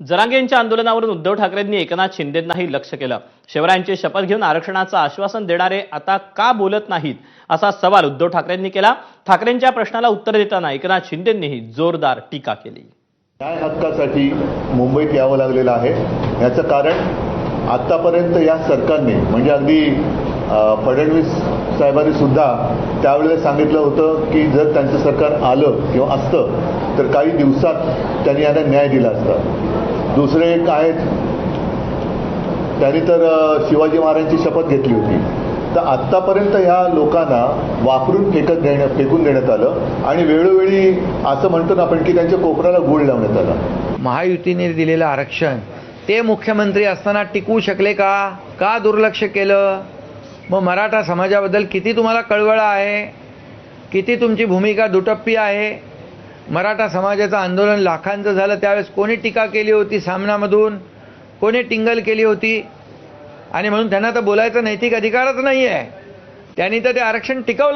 जरांगेंच्या आंदोलनावरून उद्धव ठाकरेंनी एकनाथ शिंदेंनाही लक्ष केलं. शिवरायांची शपथ घेऊन आरक्षणाचं आश्वासन देणारे आता का बोलत नाहीत असा सवाल उद्धव ठाकरेंनी केला. ठाकरेंच्या प्रश्नाला उत्तर देताना एकनाथ शिंदेंनीही जोरदार टीका केली. न्याय हक्कासाठी मुंबईत यावं लागलेलं आहे. याचं कारण आतापर्यंत या सरकारने म्हणजे अगदी फडणवीस साहेबांनी सुद्धा त्यावेळेला सांगितलं होतं की जर त्यांचं सरकार आलं किंवा असतं तर काही दिवसात त्यांनी यांना न्याय दिला असता. दुसरे एक आहेत. त्यांनी तर शिवाजी महाराजांची शपथ घेतली होती. तर आत्तापर्यंत ह्या लोकांना वापरून फेकत देण्यात फेकून देण्यात आलं आणि वेळोवेळी असं म्हणतो ना आपण की त्यांच्या कोपऱ्याला गुळ लावण्यात आला. महायुतीने दिलेलं आरक्षण ते मुख्यमंत्री असताना टिकवू शकले का? का दुर्लक्ष केलं? मग मराठा समाजाबद्दल किती तुम्हाला कळवळा आहे? किती तुमची भूमिका दुटप्पी आहे? मराठा समाजाचं आंदोलन लाखांचं झालं. त्यावेळेस कोणी टीका केली होती सामनामधून? कोणी टिंगल केली होती? आणि म्हणून त्यांना तर बोलायचा नैतिक अधिकारच नाही आहे त्यांनी तर ते आरक्षण टिकवलं.